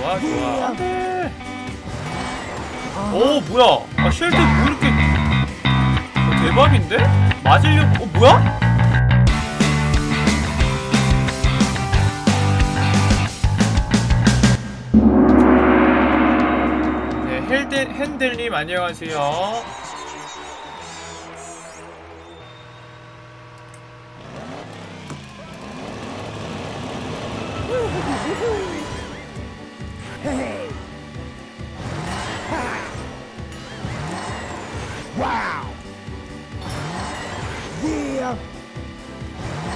좋아 좋아 안돼 오 뭐야 아 쉘드 뭐 이렇게 어, 대박인데? 맞으려고 어 뭐야? 네 헬데, 핸델님 안녕하세요!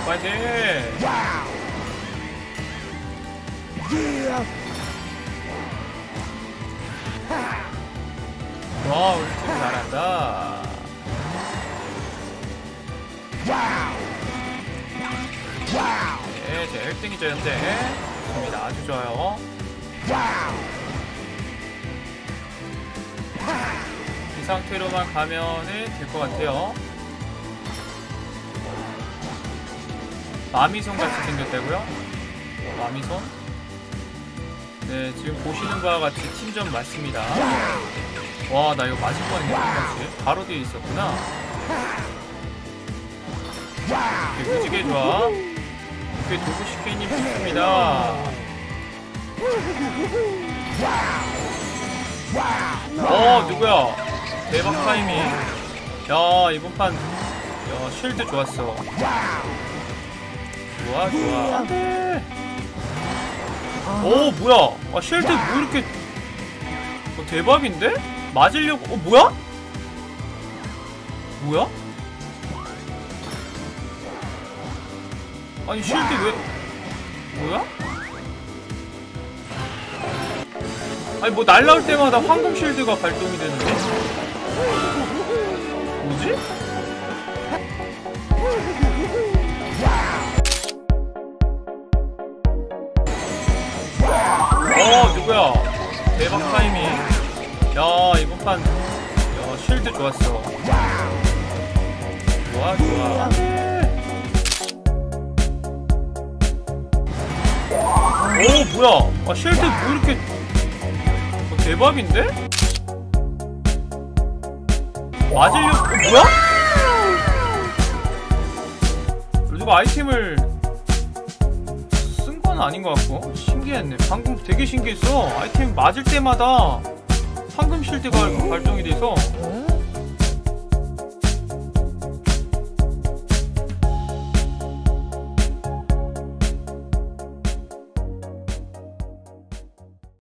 파이팅! 와 우리 팀 잘한다! 네, 제 1등이죠 현재 좋습니다 아주 좋아요! 이 상태로만 가면은 될 것 같아요. 마미손 같이 생겼다고요? 마미손? 네 지금 보시는 바와 같이 팀전 맞습니다. 와 나 이거 맞을 뻔했네 똑같이. 바로 뒤에 있었구나. 무지개 좋아 오케이 도구시케이님 좋습니다 어 누구야? 대박 타이밍. 야 이번 판 야 쉴드 좋았어. 좋아 좋아. 오 뭐야? 아 쉴드 뭐 이렇게 어, 대박인데? 맞으려고 어 뭐야? 뭐야? 아니 쉴드 왜 뭐야 아니 뭐 날라올 때마다 황금 쉴드가 발동이 되는데? 뭐지? 어 누구야? 대박 타이밍. 야 이번 판 야, 쉴드 좋았어. 좋아 좋아. 오 뭐야? 아 쉴드 뭐 이렇게 어, 대박인데? 맞으려고 어, 뭐야? 누가 아이템을 쓴 건 아닌 것 같고 신기했네 방금 되게 신기했어 아이템 맞을 때마다 황금 실드가 발동이 돼서